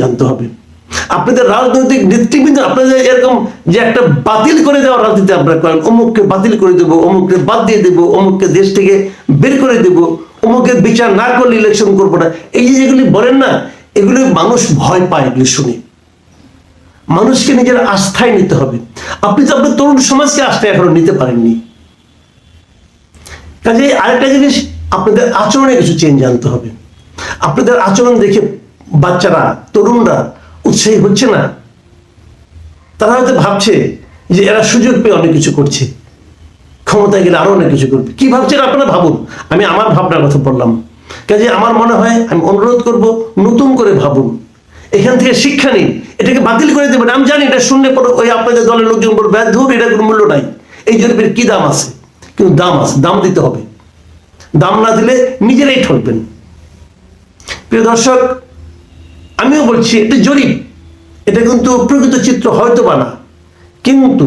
জানতে হবে। আপনাদের রাজনৈতিক নেতৃবৃন্দ, আপনাদের এরকম যে একটা বাতিল করে দেওয়ার রাজনীতি আপনারা করেন, অমুককে বাতিল করে দেবো, অমুককে বাদ দিয়ে দেবো, অমুককে দেশ থেকে বের করে দেবো অমুকের বিচার না করলে ইলেকশন করব না। এই যে যেগুলি বলেন না, এগুলি মানুষ ভয় পায়, এগুলি শুনে। মানুষকে নিজের আস্থায় নিতে হবে। আপনি তো আপনার তরুণ সমাজকে আস্থায় এখনও নিতে পারেননি। কাজে আরেকটা জিনিস, আপনাদের আচরণে কিছু চেঞ্জ আনতে হবে। আপনাদের আচরণ দেখে বাচ্চারা তরুণরা উৎসাহী হচ্ছে না। তারা হয়তো ভাবছে যে এরা সুযোগ পেয়ে অনেক কিছু করছে। ক্ষমতায় গেলে আরও অনেক কিছু করবে। কি ভাবছেন আপনারা ভাবুন। আমি আমার ভাবনার কথা বললাম। কাজে আমার মনে হয় আমি অনুরোধ করব নতুন করে ভাবুন। এখান থেকে শিক্ষা নিন। এটাকে বাতিল করে দেবেন। আমি জানি এটা শুনলে পরে ওই আপনাদের দলের লোকজন বলবে "ব্যাস, ধুর এটা কোনো মূল্য নাই। এই জরিপের কি দাম আছে? কিন্তু দাম আছে দাম দিতে হবে। দাম না দিলে নিজেরাই ঠকবেন। প্রিয় দর্শক আমিও বলছি, এটা জরিপ। এটা কিন্তু প্রকৃত চিত্র হয়তো বা না। কিন্তু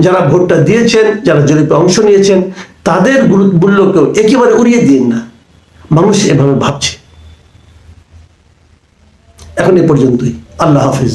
যারা ভোটটা দিয়েছেন, যারা জরিপে অংশ নিয়েছেন, তাদের মূল্যকেও একেবারে উড়িয়ে দিন না। মানুষ এভাবে ভাবছে। এখন এ পর্যন্তই। আল্লাহ হাফিজ।